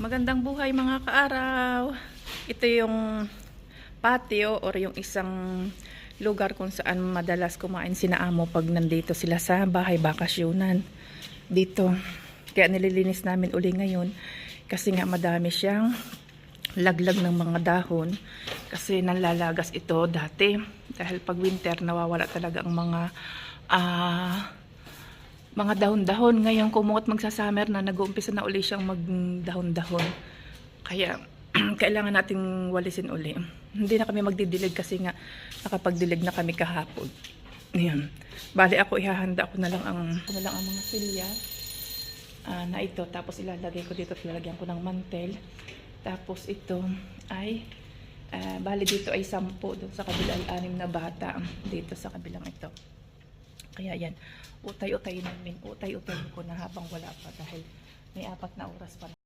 Magandang buhay mga kaaraw. Ito yung patio or yung isang lugar kung saan madalas kumain sina amo pag nandito sila sa bahay bakasyonan. Dito. Kaya nililinis namin uli ngayon kasi nga madami siyang laglag ng mga dahon kasi nalalagas ito dati dahil pag winter nawawala talaga ang mga ah mga dahon-dahon. Ngayon, kumuot magsa-summer na, nag-uumpisa na uli siyang magdahon-dahon. Kaya, kailangan nating walisin uli. Hindi na kami magdidilig kasi nga nakapagdilig na kami kahapon. Ayan. Bali ako, ihahanda ko na lang ang, na lang ang mga silya ah, na ito. Tapos ilalagay ko dito, ilalagyan ko ng mantel. Tapos ito ay, ah, bali dito ay sampo. Doon sa kabila ay anim na bata. Dito sa kabilang ito. Kaya yan, utay-utay namin, utay-utay ko na habang wala pa dahil may apat na oras pa.